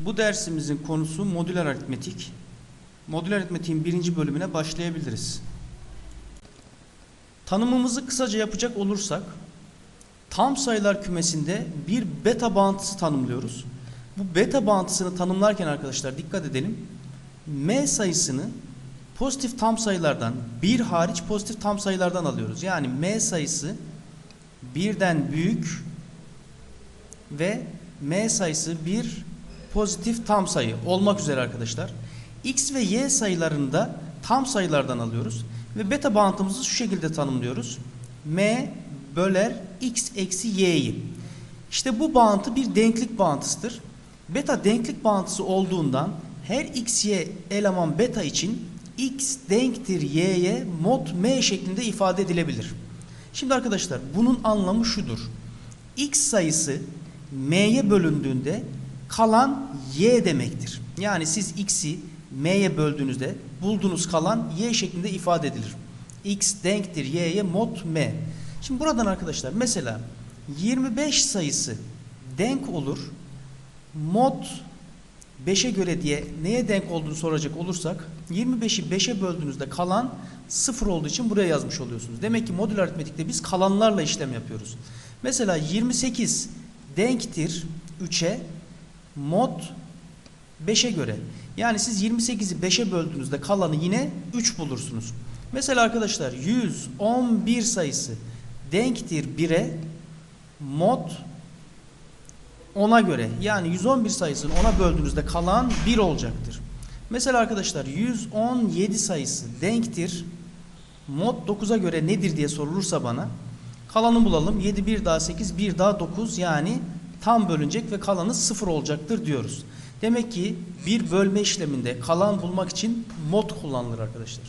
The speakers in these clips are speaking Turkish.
Bu dersimizin konusu modüler aritmetik. Modüler aritmetiğin birinci bölümüne başlayabiliriz. Tanımımızı kısaca yapacak olursak, tam sayılar kümesinde bir beta bağıntısı tanımlıyoruz. Bu beta bağıntısını tanımlarken arkadaşlar dikkat edelim. M sayısını pozitif tam sayılardan, bir hariç pozitif tam sayılardan alıyoruz. Yani M sayısı birden büyük ve M sayısı bir pozitif tam sayı olmak üzere arkadaşlar. X ve Y sayılarını da tam sayılardan alıyoruz. Ve beta bağıntımızı şu şekilde tanımlıyoruz. M böler X eksi Y'yi. İşte bu bağıntı bir denklik bağıntısıdır. Beta denklik bağıntısı olduğundan her x, y eleman beta için x denktir y'ye mod m şeklinde ifade edilebilir. Şimdi arkadaşlar bunun anlamı şudur. x sayısı m'ye bölündüğünde kalan y demektir. Yani siz x'i m'ye böldüğünüzde bulduğunuz kalan y şeklinde ifade edilir. x denktir y'ye mod m. Şimdi buradan arkadaşlar mesela 25 sayısı denk olur. Mod 5'e göre diye neye denk olduğunu soracak olursak 25'i 5'e böldüğünüzde kalan 0 olduğu için buraya yazmış oluyorsunuz. Demek ki modül aritmetikte biz kalanlarla işlem yapıyoruz. Mesela 28 denktir 3'e mod 5'e göre. Yani siz 28'i 5'e böldüğünüzde kalanı yine 3 bulursunuz. Mesela arkadaşlar 111 sayısı denktir 1'e mod 10'a göre yani 111 sayısını 10'a böldüğünüzde kalan 1 olacaktır. Mesela arkadaşlar 117 sayısı denktir mod 9'a göre nedir diye sorulursa bana kalanı bulalım. 7 1 daha 8 1 daha 9 yani tam bölünecek ve kalanı 0 olacaktır diyoruz. Demek ki bir bölme işleminde kalan bulmak için mod kullanılır arkadaşlar.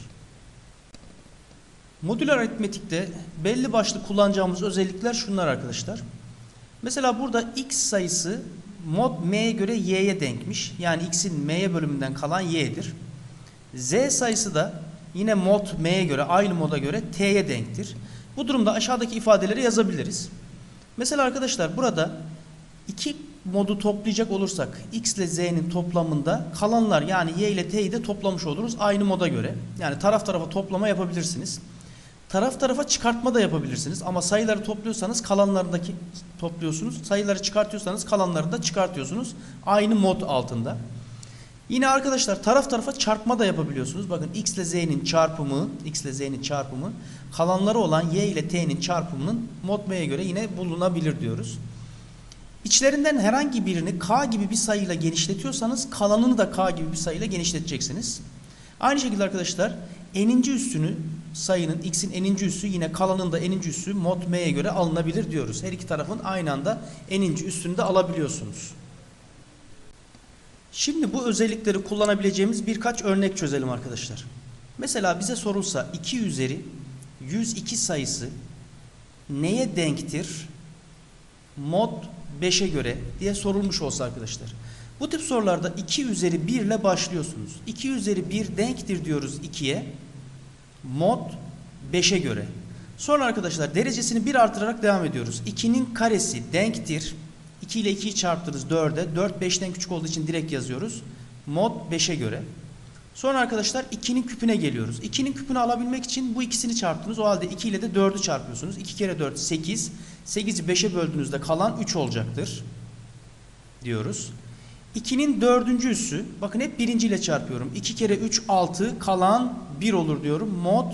Modüler aritmetikte belli başlı kullanacağımız özellikler şunlar arkadaşlar. Mesela burada x sayısı mod m'ye göre y'ye denkmiş. Yani x'in m'ye bölümünden kalan y'dir. z sayısı da yine mod m'ye göre aynı moda göre t'ye denktir. Bu durumda aşağıdaki ifadeleri yazabiliriz. Mesela arkadaşlar burada iki modu toplayacak olursak x ile z'nin toplamında kalanlar yani y ile t'yi de toplamış oluruz aynı moda göre. Yani taraf tarafa toplama yapabilirsiniz. Taraf tarafa çıkartma da yapabilirsiniz ama sayıları topluyorsanız kalanlarındaki topluyorsunuz. Sayıları çıkartıyorsanız kalanları da çıkartıyorsunuz. Aynı mod altında. Yine arkadaşlar taraf tarafa çarpma da yapabiliyorsunuz. Bakın x ile z'nin çarpımı, x ile z'nin çarpımı kalanları olan y ile t'nin çarpımının mod m'ye göre yine bulunabilir diyoruz. İçlerinden herhangi birini k gibi bir sayıyla genişletiyorsanız kalanını da k gibi bir sayıyla genişleteceksiniz. Aynı şekilde arkadaşlar eninci üssünü sayının x'in eninci üssü yine kalanın da eninci üssü mod m'ye göre alınabilir diyoruz. Her iki tarafın aynı anda eninci üssünü de alabiliyorsunuz. Şimdi bu özellikleri kullanabileceğimiz birkaç örnek çözelim arkadaşlar. Mesela bize sorulsa 2 üzeri 102 sayısı neye denktir? Mod 5'e göre diye sorulmuş olsa arkadaşlar. Bu tip sorularda 2 üzeri 1 ile başlıyorsunuz. 2 üzeri 1 denktir diyoruz 2'ye. Mod 5'e göre. Sonra arkadaşlar derecesini 1 artırarak devam ediyoruz. 2'nin karesi denktir. 2 ile 2'yi çarptırırız 4'e. 4 5'ten küçük olduğu için direkt yazıyoruz. Mod 5'e göre. Sonra arkadaşlar 2'nin küpüne geliyoruz. 2'nin küpünü alabilmek için bu ikisini çarptınız. O halde 2 ile de 4'ü çarpıyorsunuz. 2 kere 4 8. 8'i 5'e böldüğünüzde kalan 3 olacaktır. Diyoruz. 2'nin dördüncü üssü. Bakın hep birinci ile çarpıyorum. 2 kere 3 6 kalan 1 olur diyorum. Mod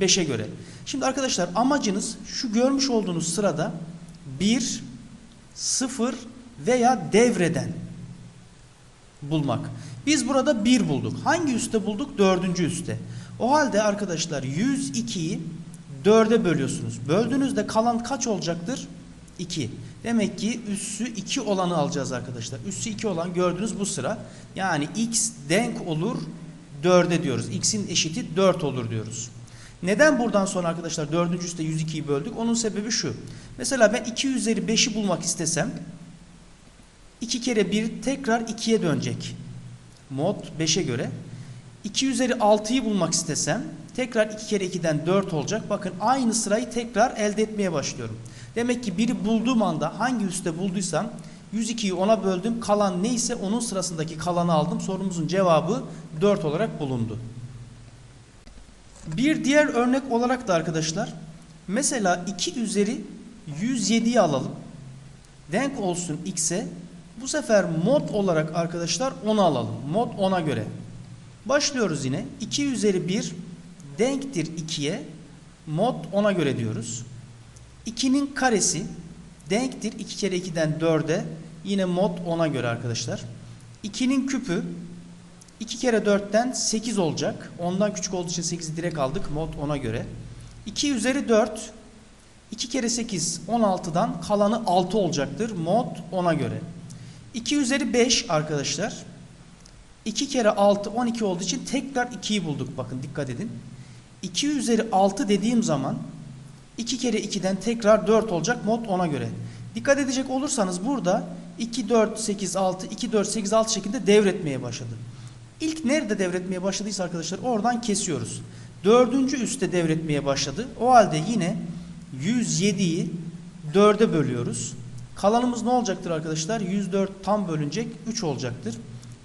5'e göre. Şimdi arkadaşlar amacınız şu görmüş olduğunuz sırada 1, 0 veya devreden bulmak. Biz burada 1 bulduk. Hangi üste bulduk? Dördüncü üste. O halde arkadaşlar 102'yi 4'e bölüyorsunuz. Böldüğünüzde kalan kaç olacaktır? 2. Demek ki üssü 2 olanı alacağız arkadaşlar. Üssü 2 olan gördüğünüz bu sıra. Yani x denk olur 4'e diyoruz. x'in eşiti 4 olur diyoruz. Neden buradan sonra arkadaşlar 4. üste 102'yi böldük? Onun sebebi şu. Mesela ben 2 üzeri 5'i bulmak istesem 2 kere 1 tekrar 2'ye dönecek. Mod 5'e göre. 2 üzeri 6'yı bulmak istesem tekrar 2 kere 2'den 4 olacak. Bakın aynı sırayı tekrar elde etmeye başlıyorum. Demek ki biri bulduğum anda hangi üste bulduysam 102'yi 10'a böldüm. Kalan neyse onun sırasındaki kalanı aldım. Sorumuzun cevabı 4 olarak bulundu. Bir diğer örnek olarak da arkadaşlar mesela 2 üzeri 107'yi alalım. Denk olsun x'e. Bu sefer mod olarak arkadaşlar 10'u alalım. Mod 10'a göre. Başlıyoruz yine. 2 üzeri 1 denktir 2'ye. Mod 10'a göre diyoruz. 2'nin karesi denktir 2 kere 2'den 4'e. Yine mod 10'a göre arkadaşlar. 2'nin küpü 2 kere 4'ten 8 olacak. Ondan küçük olduğu için 8'i direkt aldık. Mod 10'a göre. 2 üzeri 4 2 kere 8 16'dan kalanı 6 olacaktır. Mod 10'a göre. 2 üzeri 5 arkadaşlar. 2 kere 6 12 olduğu için tekrar 2'yi bulduk. Bakın dikkat edin. 2 üzeri 6 dediğim zaman 2 kere 2'den tekrar 4 olacak mod 10'a göre. Dikkat edecek olursanız burada 2, 4, 8, 6, 2, 4, 8, 6 şeklinde devretmeye başladı. İlk nerede devretmeye başladıysa arkadaşlar oradan kesiyoruz. Dördüncü üstte devretmeye başladı. O halde yine 107'yi 4'e bölüyoruz. Kalanımız ne olacaktır arkadaşlar? 104 tam bölünecek 3 olacaktır.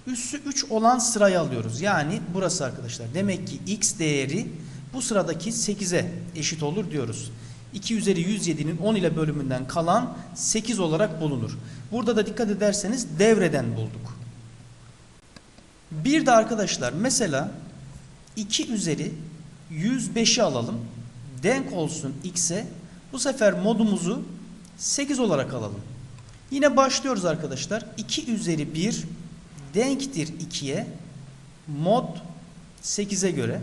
Üssü 3 olan sırayı alıyoruz. Yani burası arkadaşlar. Demek ki x değeri bu sıradaki 8'e eşit olur diyoruz. 2 üzeri 107'nin 10 ile bölümünden kalan 8 olarak bulunur. Burada da dikkat ederseniz devreden bulduk. Bir de arkadaşlar mesela 2 üzeri 105'i alalım. Denk olsun x'e. Bu sefer modumuzu 8 olarak alalım. Yine başlıyoruz arkadaşlar. 2 üzeri 1 denktir 2'ye. Mod 8'e göre.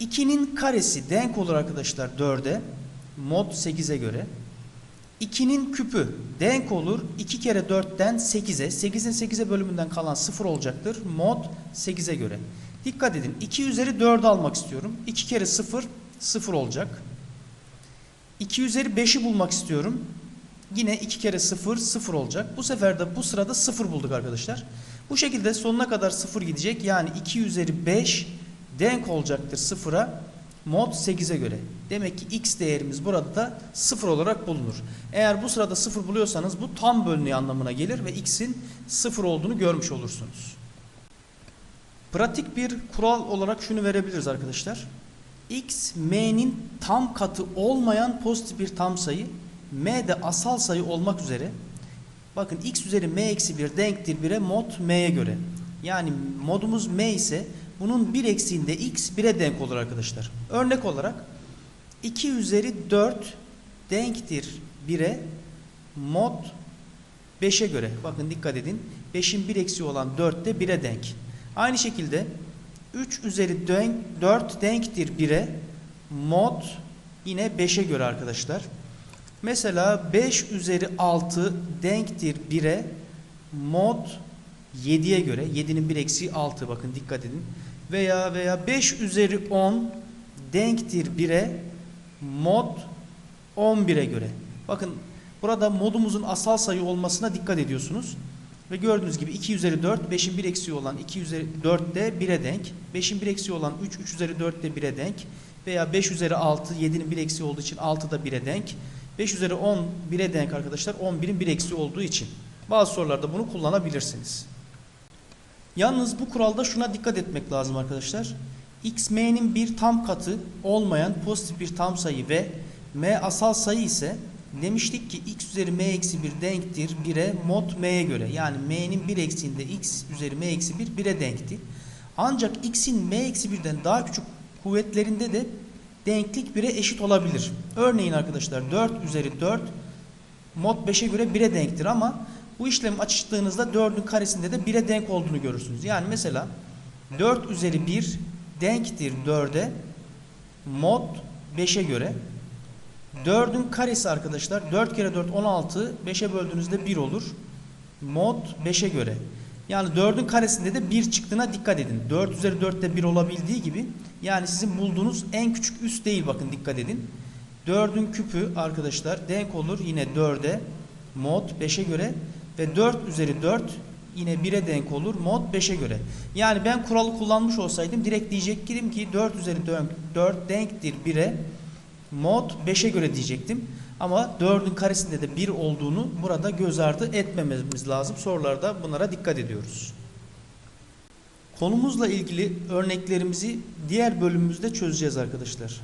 2'nin karesi denk olur arkadaşlar 4'e. Mod 8'e göre. 2'nin küpü denk olur. 2 kere 4'ten 8'e. 8'in 8'e bölümünden kalan 0 olacaktır. Mod 8'e göre. Dikkat edin. 2 üzeri 4'ü almak istiyorum. 2 kere 0 0 olacak. 2 üzeri 5'i bulmak istiyorum. Yine 2 kere 0 0 olacak. Bu sefer de bu sırada 0 bulduk arkadaşlar. Bu şekilde sonuna kadar 0 gidecek. Yani 2 üzeri 5 denk olacaktır 0'a mod 8'e göre. Demek ki x değerimiz burada da 0 olarak bulunur. Eğer bu sırada 0 buluyorsanız bu tam bölünüyor anlamına gelir ve x'in 0 olduğunu görmüş olursunuz. Pratik bir kural olarak şunu verebiliriz arkadaşlar. X m'nin tam katı olmayan pozitif bir tam sayı m de asal sayı olmak üzere bakın x üzeri m eksi 1 denktir 1'e mod m'ye göre. Yani modumuz m ise bunun bir eksiğinde x 1'e denk olur arkadaşlar. Örnek olarak 2 üzeri 4 denktir 1'e mod 5'e göre. Bakın dikkat edin. 5'in bir eksiği olan 4 de 1'e denk. Aynı şekilde 3 üzeri 4 denktir 1'e mod yine 5'e göre arkadaşlar. Mesela 5 üzeri 6 denktir 1'e mod 7'ye göre 7'nin bir eksiği 6 bakın dikkat edin. Veya veya 5 üzeri 10 denktir 1'e mod 11'e göre. Bakın burada modumuzun asal sayı olmasına dikkat ediyorsunuz. Ve gördüğünüz gibi 2 üzeri 4, 5'in bir eksiği olan 2 üzeri 4 de 1'e denk. 5'in bir eksiği olan 3, 3 üzeri 4 de 1'e denk. Veya 5 üzeri 6, 7'nin bir eksiği olduğu için 6 da 1'e denk. 5 üzeri 10 1'e denk arkadaşlar. 11'in bir eksiği olduğu için. Bazı sorularda bunu kullanabilirsiniz. Yalnız bu kuralda şuna dikkat etmek lazım arkadaşlar. x m'nin bir tam katı olmayan pozitif bir tam sayı ve m asal sayı ise demiştik ki x üzeri m eksi 1 denktir 1'e mod m'ye göre. Yani m'nin bir eksiğinde x üzeri m eksi 1 1'e denkti. Ancak x'in m eksi 1'den daha küçük kuvvetlerinde de denklik 1'e eşit olabilir. Örneğin arkadaşlar 4 üzeri 4 mod 5'e göre 1'e denktir ama bu işlemi açtığınızda 4'ün karesinde de 1'e denk olduğunu görürsünüz. Yani mesela 4 üzeri 1 denktir 4'e mod 5'e göre 4'ün karesi arkadaşlar 4 kere 4 16 5'e böldüğünüzde 1 olur. Mod 5'e göre. Yani 4'ün karesinde de 1 çıktığına dikkat edin. 4 üzeri 4'te 1 olabildiği gibi yani sizin bulduğunuz en küçük üst değil bakın dikkat edin. 4'ün küpü arkadaşlar denk olur yine 4'e mod 5'e göre ve 4 üzeri 4 yine 1'e denk olur mod 5'e göre. Yani ben kuralı kullanmış olsaydım direkt diyecektim ki 4 üzeri 4 denktir 1'e Mod 5'e göre diyecektim. Ama 4'ün karesinde de 1 olduğunu burada göz ardı etmememiz lazım. Sorularda bunlara dikkat ediyoruz. Konumuzla ilgili örneklerimizi diğer bölümümüzde çözeceğiz arkadaşlar.